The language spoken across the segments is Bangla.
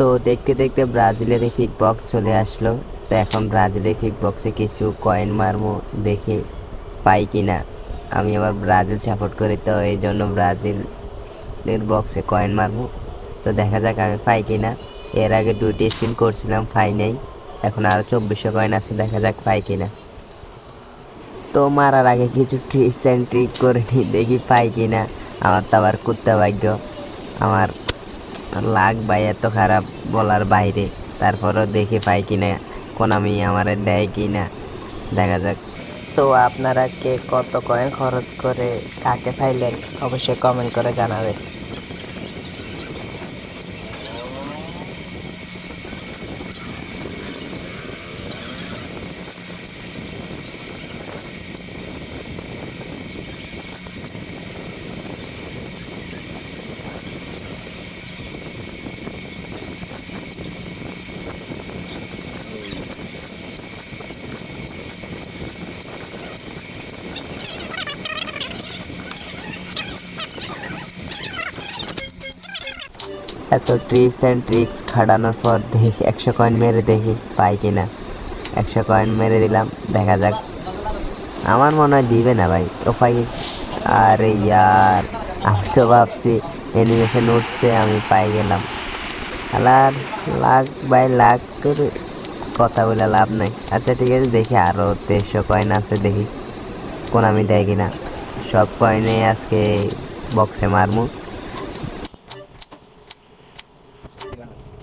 তো দেখতে দেখতে ব্রাজিলের কিক বক্স চলে আসলো। তো এখন ব্রাজিলের ফিক বক্সে কিছু কয়েন মারবো দেখি পাই কি না আমি আবার ব্রাজিল সাপোর্ট করি, তো এই জন্য ব্রাজিলের বক্সে কয়েন মারবো। তো দেখা যাক আমি পাই কি না এর আগে দুইটি স্পিন করছিলাম, পাই নেই। এখন আরও চব্বিশশো কয়েন আছে, দেখা যাক পাই কি না তো মারার আগে কিছু ট্রিপস অ্যান্ড ট্রিক করে নিই, দেখি পাই কি না আমার তো আবার কুত্তা ভাগ্য। আমার লাগ ভাই, এত খারাপ বলার বাইরে। তারপরও দেখি পাই কিনা কোন আমি আমার দেয় কিনা। দেখা যাক। তো আপনারা কে কত কয়েন খরচ করে কাকে ফাইলেন অবশ্যই কমেন্ট করে জানাবেন। এত ট্রিপস অ্যান্ড ট্রিক্স খাটানোর পর দেখি, একশো কয়েন মেরে দেখি পাই কি না একশো কয়েন মেরে দিলাম, দেখা যাক। আমার মনে হয় দিবে না ভাই, ও পাই আরে ইয়ার, আমি তো ভাবছি অ্যানিমেশন উঠছে, আমি পাই গেলাম। আলার লাখ বাই লাখ কথা বলে লাভ নাই। আচ্ছা ঠিক আছে, দেখি আরও তেইশশো কয়েন আছে, দেখি। কোন আমি দেয় কিনা। সব কয়েনে আজকে বক্সে মারমু।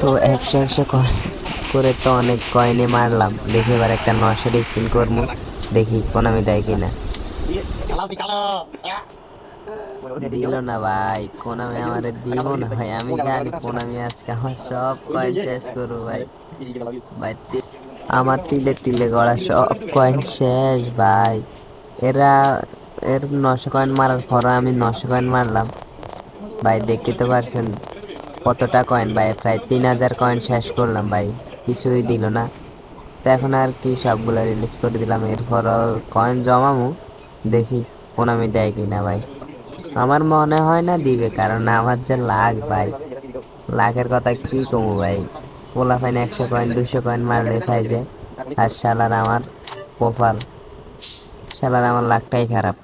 তো একশো একশো করে তো অনেক কয়েনে মারলাম। দেখি এবার একটা নশো স্পিন করব। দেখি কোন আমি দেয় কিনা। দিল না ভাই, কোন আমি আমার দিব না ভাই? আমি জানি কোন আমি আজকে আমার সব কয়েন শেষ করব ভাই। ভাই আমার তিলে তিলে গড়া সব কয়েন শেষ ভাই। এরা এর নশো কয়েন মারার পর আমি নশো কয়েন মারলাম। ভাই, দেখতে তো পারছেন কতটা কয়েন ভাই, প্রায় তিন হাজার কয়েন শেষ করলাম, ভাই, কিছুই দিল না। তো এখন আর কি সবগুলো রিলিজ করে দিলাম এরপর কয়েন জমামু, দেখি কোন আমি দেয় কি না ভাই। আমার মনে হয় না দিবে, কারণ আমার যে লাখ ভাই লাখের কথা কি কমু, ভাই? পোলা ফাইন একশো কয়েন দুশো কয়েন মারলে খাই যায় আর শালার আমার কপাল। শালার আমার লাকটাই খারাপ।